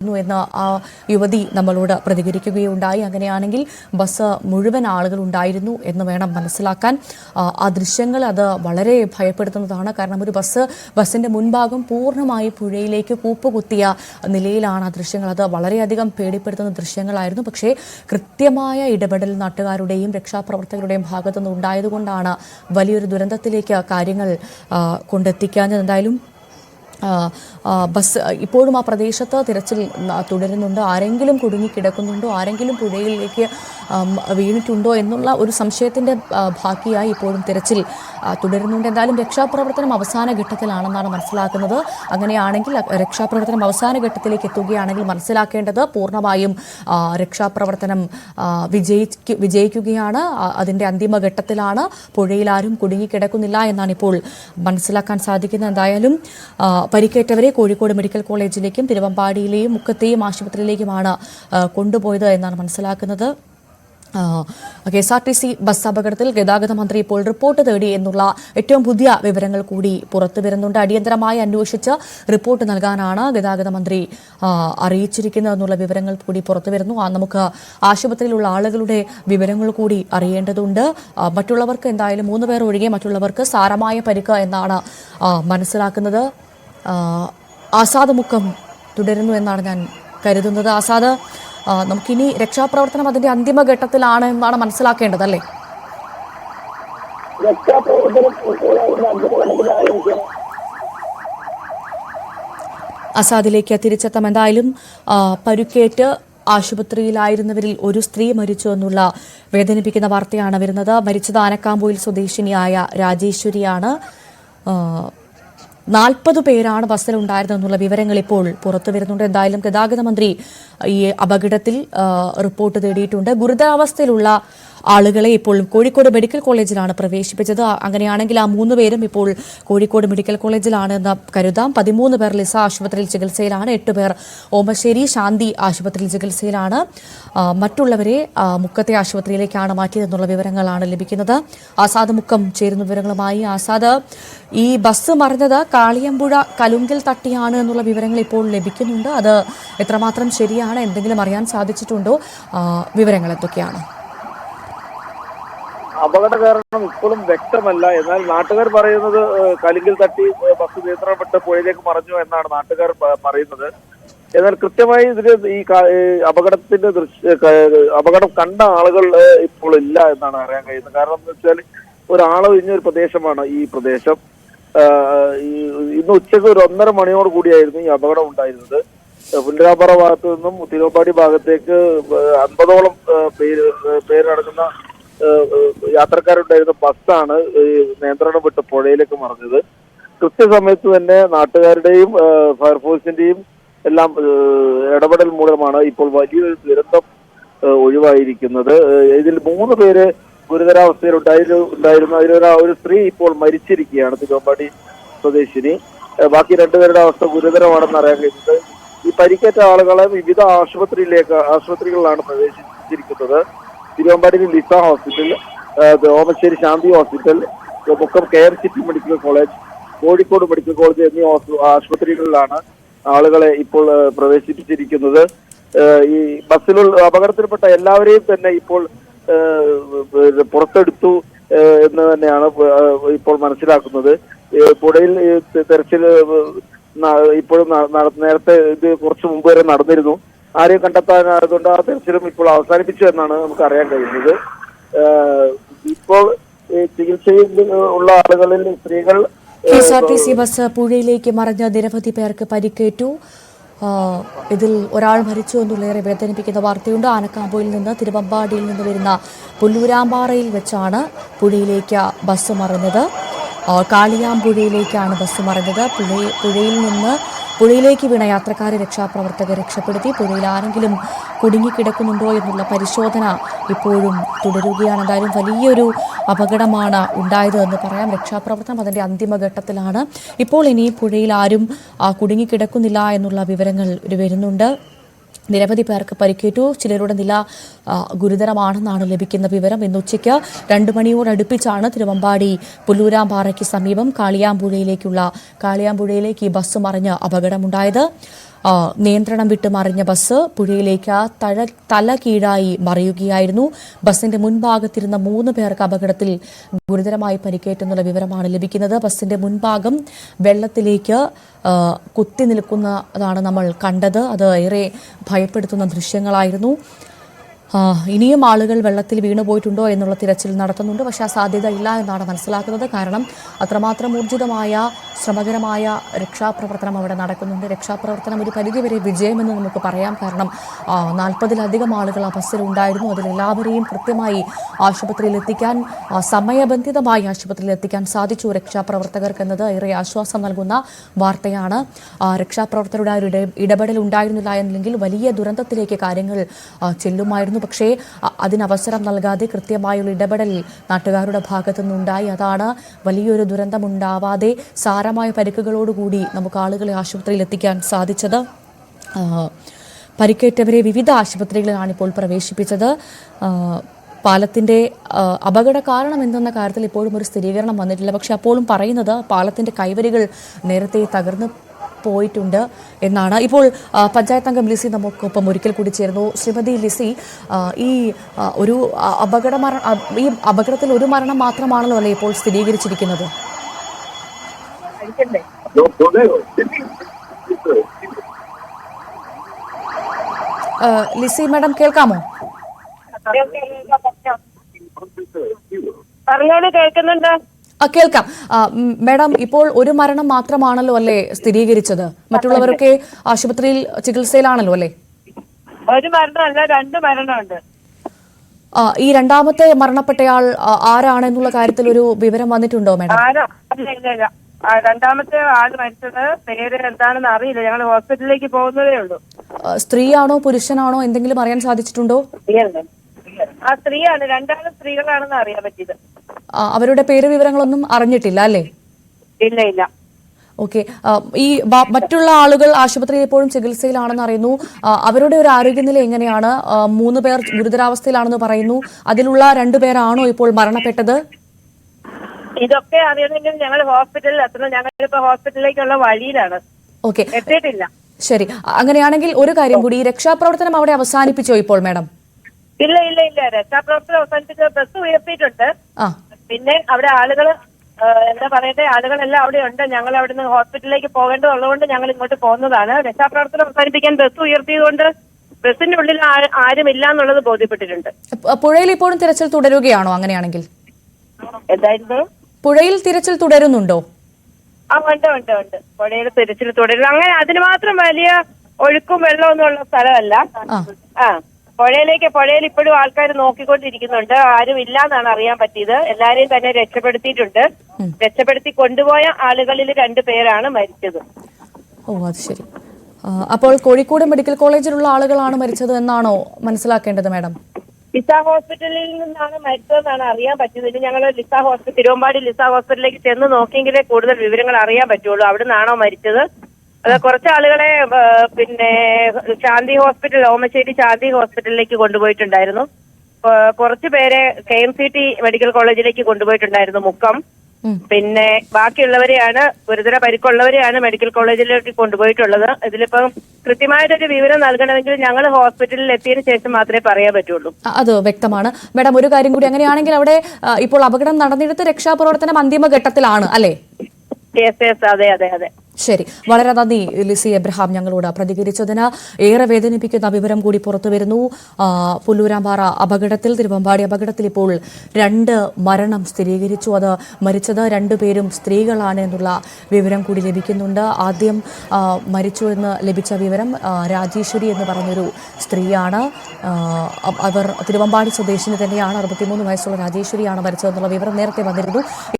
എന്ന് ആ യുവതി നമ്മളോട് പ്രതികരിക്കുകയുണ്ടായി. അങ്ങനെയാണെങ്കിൽ ബസ് മുഴുവൻ ആളുകൾ ഉണ്ടായിരുന്നു എന്ന് വേണം മനസ്സിലാക്കാൻ. ആ, ദൃശ്യങ്ങൾ അത് വളരെ ഭയപ്പെടുത്തുന്നതാണ്. കാരണം ഒരു ബസ് ബസ്സിന്റെ മുൻഭാഗം പൂർണമായി പുഴയിലേക്ക് കൂപ്പുകുത്തിയ നിലയിലാണ് ആ ദൃശ്യങ്ങൾ. അത് വളരെയധികം പേടിപ്പെടുത്തുന്ന ദൃശ്യങ്ങളായിരുന്നു. പക്ഷേ കൃത്യമായ ഇടപെടൽ നാട്ടുകാരുടെയും രക്ഷാപ്രവർത്തകരുടെയും ഭാഗത്തുനിന്ന് ഉണ്ടായതുകൊണ്ടാണ് വലിയൊരു ദുരന്തത്തിലേക്ക് കാര്യങ്ങൾ കൊണ്ടെത്തിക്കാൻ എന്തായാലും ബസ് ഇപ്പോഴും ആ പ്രദേശത്ത് തിരച്ചിൽ തുടരുന്നുണ്ട്. ആരെങ്കിലും കുടുങ്ങിക്കിടക്കുന്നുണ്ടോ? ആരെങ്കിലും പുഴയിലേക്ക് വീണിട്ടുണ്ടോ എന്നുള്ള ഒരു സംശയത്തിന്റെ ബാക്കിയായി ഇപ്പോഴും തിരച്ചിൽ തുടരുന്നുണ്ട്. എന്തായാലും രക്ഷാപ്രവർത്തനം അവസാന ഘട്ടത്തിലാണെന്നാണ് മനസ്സിലാക്കുന്നത്. അങ്ങനെയാണെങ്കിൽ രക്ഷാപ്രവർത്തനം അവസാന ഘട്ടത്തിലേക്ക് എത്തുകയാണെങ്കിൽ മനസ്സിലാക്കേണ്ടത് പൂർണമായും രക്ഷാപ്രവർത്തനം വിജയിക്കു വിജയിക്ക് വിജയിക്കുകയാണ്. അതിന്റെ അന്തിമഘട്ടത്തിലാണ് പുഴയിൽ ആരും കുടുങ്ങിക്കിടക്കുന്നില്ല എന്നാണ് ഇപ്പോൾ മനസ്സിലാക്കാൻ സാധിക്കുന്നത്. എന്തായാലും പരിക്കേറ്റവരെ കോഴിക്കോട് മെഡിക്കൽ കോളേജിലേക്കും തിരുവമ്പാടിയിലെയും മുക്കത്തെയും ആശുപത്രിയിലേക്കുമാണ് കൊണ്ടുപോയത് എന്നാണ് മനസ്സിലാക്കുന്നത്. K S R T C bus അപകടത്തിൽ ഗതാഗത മന്ത്രി ഇപ്പോൾ റിപ്പോർട്ട് തേടി എന്നുള്ള ഏറ്റവും പുതിയ വിവരങ്ങൾ കൂടി പുറത്തു വരുന്നുണ്ട്. അടിയന്തരമായി അന്വേഷിച്ച് റിപ്പോർട്ട് നൽകാനാണ് ഗതാഗത മന്ത്രി അറിയിച്ചിരിക്കുന്നത് എന്നുള്ള വിവരങ്ങൾ കൂടി പുറത്തു വരുന്നു. നമുക്ക് ആശുപത്രിയിലുള്ള ആളുകളുടെ വിവരങ്ങൾ കൂടി അറിയേണ്ടതുണ്ട്. മറ്റുള്ളവർക്ക് എന്തായാലും മൂന്ന് പേർ ഒഴികെ മറ്റുള്ളവർക്ക് സാരമായ പരിക്ക് എന്നാണ് മനസ്സിലാക്കുന്നത്. ആസാദ് മുഖം തുടരുന്നു എന്നാണ് ഞാൻ കരുതുന്നത്. ആസാദ് നമുക്കിനി രക്ഷാപ്രവർത്തനം അതിന്റെ അന്തിമഘട്ടത്തിലാണ് എന്നാണ് മനസ്സിലാക്കേണ്ടത് അല്ലേ? അസാദിലേക്ക് തിരിച്ചെത്താം. എന്തായാലും പരുക്കേറ്റ് ആശുപത്രിയിലായിരുന്നവരിൽ ഒരു സ്ത്രീ മരിച്ചു എന്നുള്ള വേദനിപ്പിക്കുന്ന വാർത്തയാണ് വരുന്നത്. മരിച്ചത് ആനക്കാമ്പൂയിൽ സ്വദേശിനിയായ രാജേശ്വരിയാണ്. നാൽപ്പത് പേരാണ് ബസ്സിലുണ്ടായിരുന്നെന്നുള്ള വിവരങ്ങൾ ഇപ്പോൾ പുറത്തു വരുന്നുണ്ട്. എന്തായാലും ഗതാഗത മന്ത്രി ഈ അപകടത്തിൽ റിപ്പോർട്ട് തേടിയിട്ടുണ്ട്. ഗുരുതരാവസ്ഥയിലുള്ള ആളുകളെ ഇപ്പോൾ കോഴിക്കോട് മെഡിക്കൽ കോളേജിലാണ് പ്രവേശിപ്പിച്ചത്. അങ്ങനെയാണെങ്കിൽ ആ മൂന്ന് പേരും ഇപ്പോൾ കോഴിക്കോട് മെഡിക്കൽ കോളേജിലാണ് എന്ന് കരുതാം. പതിമൂന്ന് പേർ ലിസ ആശുപത്രിയിൽ ചികിത്സയിലാണ്. എട്ട് പേർ ഓമശ്ശേരി ശാന്തി ആശുപത്രിയിൽ ചികിത്സയിലാണ്. മറ്റുള്ളവരെ മുക്കത്തെ ആശുപത്രിയിലേക്കാണ് മാറ്റിയതെന്നുള്ള വിവരങ്ങളാണ് ലഭിക്കുന്നത്. ആസാദ് മുക്കം ചേരുന്ന വിവരങ്ങളുമായി. ആസാദ് ഈ ബസ് മറിഞ്ഞത് കാളിയമ്പുഴ കലുങ്കിൽ തട്ടിയാണ് എന്നുള്ള വിവരങ്ങൾ ഇപ്പോൾ ലഭിക്കുന്നുണ്ട്. അത് എത്രമാത്രം ശരിയാണ് എന്തെങ്കിലും അറിയാൻ സാധിച്ചിട്ടുണ്ടോ? വിവരങ്ങൾ എന്തൊക്കെയാണ്? അപകട കാരണം ഇപ്പോഴും വ്യക്തമല്ല. എന്നാൽ നാട്ടുകാർ പറയുന്നത് കലുങ്കിൽ തട്ടി ബസ് നിയന്ത്രണം വിട്ട് പുഴയിലേക്ക് മറിഞ്ഞു എന്നാണ് നാട്ടുകാർ പറയുന്നത്. എന്നാൽ കൃത്യമായി ഇതിന് ഈ അപകടത്തിന്റെ ദൃശ്യ അപകടം കണ്ട ആളുകൾ ഇപ്പോൾ ഇല്ല എന്നാണ് അറിയാൻ കഴിയുന്നത്. കാരണം എന്താ വെച്ചാൽ ഒരാൾ ഒരു പ്രദേശമാണ് ഈ പ്രദേശം. ഇന്ന് ഉച്ചയ്ക്ക് ഒരു ഒന്നര മണിയോട് കൂടിയായിരുന്നു ഈ അപകടം ഉണ്ടായിരുന്നത്. ഏഹ്, ഭാഗത്ത് നിന്നും തിരുവമ്പാടി ഭാഗത്തേക്ക് അൻപതോളം പേര് പേരടങ്ങുന്ന യാത്രക്കാരുണ്ടായിരുന്ന ബസ്സാണ് നിയന്ത്രണം വിട്ട് പുഴയിലേക്ക് മറിഞ്ഞത്. കൃത്യസമയത്ത് തന്നെ നാട്ടുകാരുടെയും ഫയർഫോഴ്സിന്റെയും എല്ലാം ഇടപെടൽ മൂലമാണ് ഇപ്പോൾ വലിയൊരു ദുരന്തം ഒഴിവായിരിക്കുന്നത്. ഇതിൽ മൂന്ന് പേര് ഗുരുതരാവസ്ഥയിൽ ഉണ്ടായിരു ഉണ്ടായിരുന്നു അതിലൊരു ഒരു സ്ത്രീ ഇപ്പോൾ മരിച്ചിരിക്കുകയാണ് തിരുവമ്പാടി സ്വദേശിനി. ബാക്കി രണ്ടുപേരുടെ അവസ്ഥ ഗുരുതരമാണെന്ന് അറിയാൻ കഴിഞ്ഞത് ഈ പരിക്കേറ്റ ആളുകളെ വിവിധ ആശുപത്രിയിലേക്ക് ആശുപത്രികളിലാണ് പ്രവേശിപ്പിച്ചിരിക്കുന്നത് തിരുവമ്പാടിയിൽ Lisa hospital Omassery Shanti hospital Mukkam care city medical college Kozhikode medical college എന്നീ ആശുപത്രികളിലാണ് ആളുകളെ ഇപ്പോൾ പ്രവേശിപ്പിച്ചിരിക്കുന്നത്. ഈ ബസ്സിലുള്ള അപകടത്തിൽപ്പെട്ട എല്ലാവരെയും തന്നെ ഇപ്പോൾ പുറത്തെടുത്തു എന്ന് തന്നെയാണ് ഇപ്പോൾ മനസ്സിലാക്കുന്നത്. പുഴയിൽ തെരച്ചിൽ ഇപ്പോഴും നേരത്തെ ഇത് കുറച്ച് മുമ്പ് വരെ നടന്നിരുന്നു. ആരെയും കണ്ടെത്താനായതുകൊണ്ട് ആ തെരച്ചിലും ഇപ്പോൾ അവസാനിപ്പിച്ചു എന്നാണ് നമുക്ക് അറിയാൻ കഴിയുന്നത്. ഇപ്പോൾ ചികിത്സയിൽ ഉള്ള ആളുകളിൽ സ്ത്രീകൾ K S R T C bus പുഴയിലേക്ക് മറിഞ്ഞ നിരവധി പേർക്ക് പരിക്കേറ്റു. ഇതിൽ ഒരാൾ മരിച്ചു എന്നുള്ളേറെ വേദനിപ്പിക്കുന്ന വാർത്തയുണ്ട്. ആനക്കാമ്പോയിൽ നിന്ന് തിരുവമ്പാടിയിൽ നിന്ന് വരുന്ന പുല്ലൂരാമ്പാറയിൽ വെച്ചാണ് പുഴയിലേക്ക് ബസ് മറിഞ്ഞത് കാളിയാമ്പുഴയിലേക്കാണ് ബസ് മറിഞ്ഞത് പുഴ പുഴയിൽ നിന്ന് പുഴയിലേക്ക് വീണ യാത്രക്കാരെ രക്ഷാപ്രവർത്തകർ രക്ഷപ്പെടുത്തി. പുഴയിൽ ആരെങ്കിലും കുടുങ്ങിക്കിടക്കുന്നുണ്ടോ എന്നുള്ള പരിശോധന ഇപ്പോഴും തുടരുകയാണ്. എന്തായാലും വലിയൊരു അപകടമാണ് ഉണ്ടായത് എന്ന് പറയാം. രക്ഷാപ്രവർത്തനം അതിന്റെ അന്തിമഘട്ടത്തിലാണ്. ഇപ്പോൾ ഇനി പുഴയിൽ ആരും കുടുങ്ങിക്കിടക്കുന്നില്ല എന്നുള്ള വിവരങ്ങൾ വരുന്നുണ്ട്. നിരവധി പേർക്ക് പരിക്കേറ്റു. ചിലരുടെ നില ഗുരുതരമാണെന്നാണ് ലഭിക്കുന്ന വിവരം. ഇന്ന് ഉച്ചയ്ക്ക് രണ്ട് മണിയോടടുപ്പിച്ചാണ് തിരുവമ്പാടി പുല്ലൂരാമ്പാറയ്ക്ക് സമീപം കാളിയാമ്പുഴയിലേക്കുള്ള കാളിയാമ്പുഴയിലേക്ക് ഈ ബസ് മറിഞ്ഞ് അപകടമുണ്ടായത്. നിയന്ത്രണം വിട്ട് മറിഞ്ഞ ബസ് പുഴയിലേക്ക് തഴ തല കീഴായി മറിയുകയായിരുന്നു. ബസിന്റെ മുൻഭാഗത്തിരുന്ന മൂന്ന് പേർക്ക് അപകടത്തിൽ ഗുരുതരമായി പരിക്കേറ്റെന്നുള്ള വിവരമാണ് ലഭിക്കുന്നത്. ബസിന്റെ മുൻഭാഗം വെള്ളത്തിലേക്ക് കുത്തി നിൽക്കുന്നതാണ് നമ്മൾ കണ്ടത്. അത് ഏറെ ഭയപ്പെടുത്തുന്ന ദൃശ്യങ്ങളായിരുന്നു. ഇനിയും ആളുകൾ വെള്ളത്തിൽ വീണു പോയിട്ടുണ്ടോ എന്നുള്ള തിരച്ചിൽ നടത്തുന്നുണ്ട്. പക്ഷേ ആ സാധ്യത ഇല്ല എന്നാണ് മനസ്സിലാക്കുന്നത്. കാരണം അത്രമാത്രം ഊർജിതമായ ശ്രമകരമായ രക്ഷാപ്രവർത്തനം അവിടെ നടക്കുന്നുണ്ട്. രക്ഷാപ്രവർത്തനം ഒരു പരിധിവരെ വിജയമെന്ന് നമുക്ക് പറയാം. കാരണം നാൽപ്പതിലധികം ആളുകൾ ആ ബസ്സിൽ ഉണ്ടായിരുന്നു. അതിലെല്ലാവരെയും കൃത്യമായി ആശുപത്രിയിൽ എത്തിക്കാൻ സമയബന്ധിതമായി ആശുപത്രിയിൽ എത്തിക്കാൻ സാധിച്ചു രക്ഷാപ്രവർത്തകർക്ക് എന്നത് ഏറെ ആശ്വാസം നൽകുന്ന വാർത്തയാണ്. രക്ഷാപ്രവർത്തകരുടെ ഒരു ഇട- ഇടപെടൽ ഉണ്ടായിരുന്നില്ല എന്നെങ്കിൽ വലിയ ദുരന്തത്തിലേക്ക് കാര്യങ്ങൾ ആ, ചെല്ലുമായിരുന്നു പക്ഷേ അതിനവസരം നൽകാതെ കൃത്യമായുള്ള ഇടപെടൽ നാട്ടുകാരുടെ ഭാഗത്തു നിന്നുണ്ടായി അതാണ് വലിയൊരു ദുരന്തമുണ്ടാവാതെ സാരമായ പരിക്കുകളോടുകൂടി നമുക്ക് ആളുകളെ ആശുപത്രിയിൽ എത്തിക്കാൻ സാധിച്ചത്. പരിക്കേറ്റവരെ വിവിധ ആശുപത്രികളിലാണ് ഇപ്പോൾ പ്രവേശിപ്പിച്ചത്. പാലത്തിന്റെ അപകട കാരണം എന്തെന്ന കാര്യത്തിൽ ഇപ്പോഴും ഒരു സ്ഥിരീകരണം വന്നിട്ടില്ല. പക്ഷെ അപ്പോഴും പറയുന്നത് പാലത്തിന്റെ കൈവരികൾ നേരത്തെ തകർന്നു പോയിട്ടുണ്ട് എന്നാണ്. ഇപ്പോൾ പഞ്ചായത്ത് അംഗം ലിസി നമുക്കൊപ്പം ഒരിക്കൽ കൂടി ചേർന്നു ശ്രീമതി ലിസി ഈ ഒരു അപകട മരണം ഈ അപകടത്തിൽ ഒരു മരണം മാത്രമാണല്ലോ അല്ലേ ഇപ്പോൾ സ്ഥിരീകരിച്ചിരിക്കുന്നത്? ലിസി മാഡം കേൾക്കാമോ? പറഞ്ഞോളൂ കേൾക്കുന്നുണ്ട്? കേൾക്കാം. മേഡം ഇപ്പോൾ ഒരു മരണം മാത്രമാണല്ലോ അല്ലേ സ്ഥിരീകരിച്ചത്? മറ്റുള്ളവരൊക്കെ ആശുപത്രിയിൽ ചികിത്സയിലാണല്ലോ അല്ലേ? ഒരു മരണമല്ല രണ്ട് മരണമുണ്ട്. ആ, ഈ രണ്ടാമത്തെ മരണപ്പെട്ടയാൾ ആരാണെന്നുള്ള കാര്യത്തിൽ ഒരു വിവരം വന്നിട്ടുണ്ടോ മാഡം? രണ്ടാമത്തെ ആൾ മരിച്ചത് പേര് എന്താണെന്ന് അറിയില്ല. ഞങ്ങൾ ഹോസ്പിറ്റലിലേക്ക് പോകുന്നതേ ഉള്ളൂ. സ്ത്രീയാണോ പുരുഷനാണോ എന്തെങ്കിലും അറിയാൻ സാധിച്ചിട്ടുണ്ടോ? ആ സ്ത്രീയാണ്. രണ്ടാമത് സ്ത്രീകളാണെന്ന് അറിയാൻ പറ്റിയത്. അവരുടെ പേര് വിവരങ്ങളൊന്നും അറിഞ്ഞിട്ടില്ല അല്ലേ? ഇല്ല ഇല്ല. ഓക്കെ. ഈ മറ്റുള്ള ആളുകൾ ആശുപത്രിയിൽ എപ്പോഴും ചികിത്സയിലാണെന്ന് അറിയുന്നു. അവരുടെ ഒരു ആരോഗ്യനില എങ്ങനെയാണ്? മൂന്ന് പേർ ഗുരുതരാവസ്ഥയിലാണെന്ന് പറയുന്നു. അതിലുള്ള രണ്ടു പേരാണോ ഇപ്പോൾ മരണപ്പെട്ടത്? ഇതൊക്കെ അറിയണമെങ്കിൽ ഞങ്ങൾ ഹോസ്പിറ്റലിൽ എത്തണം. ഞങ്ങളിപ്പോ ഹോസ്പിറ്റലിലേക്കുള്ള വഴിയിലാണ്. ഓക്കെ. എത്തിയിട്ടില്ല. ശരി. അങ്ങനെയാണെങ്കിൽ ഒരു കാര്യം കൂടി രക്ഷാപ്രവർത്തനം അവിടെ അവസാനിപ്പിച്ചോ ഇപ്പോൾ മാഡം? ഇല്ല ഇല്ല ഇല്ല. രക്ഷാപ്രവർത്തനം അവസാനിപ്പിച്ച ബസ് ഉയർത്തിയിട്ടുണ്ട്. ആ. പിന്നെ അവിടെ ആളുകൾ എന്താ പറയട്ടെ ആളുകളെല്ലാം അവിടെ ഉണ്ട്. ഞങ്ങൾ അവിടെ നിന്ന് ഹോസ്പിറ്റലിലേക്ക് പോകേണ്ടതുള്ളതുകൊണ്ട് ഞങ്ങൾ ഇങ്ങോട്ട് പോകുന്നതാണ്. രക്ഷാപ്രവർത്തനം അവസാനിപ്പിക്കാൻ ബസ് ഉയർത്തിയതുകൊണ്ട് ബസ്സിന്റെ ഉള്ളിൽ ആരും ആരുമില്ല എന്നുള്ളത് ബോധ്യപ്പെട്ടിട്ടുണ്ട്. പുഴയിൽ ഇപ്പോഴും തിരച്ചിൽ തുടരുകയാണോ അങ്ങനെയാണെങ്കിൽ? എന്തായിരുന്നു? പുഴയിൽ തിരച്ചിൽ തുടരുന്നുണ്ടോ? ആ ഉണ്ട് ഉണ്ട് ഉണ്ട്. പുഴയിൽ തിരച്ചിൽ തുടരുന്നു അങ്ങനെ അതിന് മാത്രം വലിയ ഒഴുക്കും വെള്ളമൊന്നും ഉള്ള സ്ഥലമല്ല. ആ. പുഴയിലേക്ക് പുഴയിൽ ഇപ്പോഴും ആൾക്കാർ നോക്കിക്കൊണ്ടിരിക്കുന്നുണ്ട്. ആരും ഇല്ല എന്നാണ് അറിയാൻ പറ്റിയത്. എല്ലാരെയും തന്നെ രക്ഷപ്പെടുത്തിയിട്ടുണ്ട്. രക്ഷപ്പെടുത്തി കൊണ്ടുപോയ ആളുകളിൽ രണ്ടു പേരാണ് മരിച്ചത്. ഓ അത് ശരി. അപ്പോൾ കോഴിക്കോട് മെഡിക്കൽ കോളേജിലുള്ള ആളുകളാണ് മരിച്ചത് എന്നാണോ മനസ്സിലാക്കേണ്ടത് മാഡം? ലിസ ഹോസ്പിറ്റലിൽ നിന്നാണ് മരിച്ചതെന്നാണ് അറിയാൻ പറ്റിയത്. ഇനി ഞങ്ങൾ ലിസ ഹോസ്പിറ്റൽ തിരുവമ്പാടി ലിസ ഹോസ്പിറ്റലിലേക്ക് ചെന്ന് നോക്കിയെങ്കിലേ കൂടുതൽ വിവരങ്ങൾ അറിയാൻ പറ്റുള്ളൂ. അവിടെ നിന്നാണോ മരിച്ചത്? അത് കുറച്ച് ആളുകളെ പിന്നെ ശാന്തി ഹോസ്പിറ്റൽ ഓമശ്ശേരി ശാന്തി ഹോസ്പിറ്റലിലേക്ക് കൊണ്ടുപോയിട്ടുണ്ടായിരുന്നു. കുറച്ചു പേരെ K M C T medical കോളേജിലേക്ക് കൊണ്ടുപോയിട്ടുണ്ടായിരുന്നു മുക്കം. പിന്നെ ബാക്കിയുള്ളവരെയാണ് ഗുരുതര പരിക്കുള്ളവരെയാണ് മെഡിക്കൽ കോളേജിലേക്ക് കൊണ്ടുപോയിട്ടുള്ളത്. ഇതിലിപ്പം കൃത്യമായിട്ടൊരു വിവരം നൽകണമെങ്കിൽ ഞങ്ങൾ ഹോസ്പിറ്റലിൽ എത്തിയതിനു ശേഷം മാത്രമേ പറയാൻ പറ്റുള്ളൂ. അത് വ്യക്തമാണ്. മാഡം ഒരു കാര്യം കൂടി. അങ്ങനെയാണെങ്കിൽ അവിടെ ഇപ്പോൾ അപകടം നടന്നിടത്ത് രക്ഷാപ്രവർത്തനം അന്തിമഘട്ടത്തിലാണ് അല്ലേ? Yes yes. അതെ അതെ അതെ. ശരി. വളരെ നന്ദി ലിസി എബ്രഹാം ഞങ്ങളോട് പ്രതികരിച്ചതിന്. ഏറെ വേദനിപ്പിക്കുന്ന വിവരം കൂടി പുറത്തു വരുന്നു പുല്ലൂരാമ്പാറ അപകടത്തിൽ തിരുവമ്പാടി അപകടത്തിൽ ഇപ്പോൾ രണ്ട് മരണം സ്ഥിരീകരിച്ചു. അത് മരിച്ചത് രണ്ടുപേരും സ്ത്രീകളാണ് എന്നുള്ള വിവരം കൂടി ലഭിക്കുന്നുണ്ട്. ആദ്യം മരിച്ചു എന്ന് ലഭിച്ച വിവരം രാജേശ്വരി എന്ന് പറഞ്ഞൊരു സ്ത്രീയാണ്. അവർ തിരുവമ്പാടി സ്വദേശിനി തന്നെയാണ്. അറുപത്തിമൂന്ന് വയസ്സുള്ള രാജേശ്വരിയാണ് മരിച്ചതെന്നുള്ള വിവരം നേരത്തെ വന്നിരുന്നു.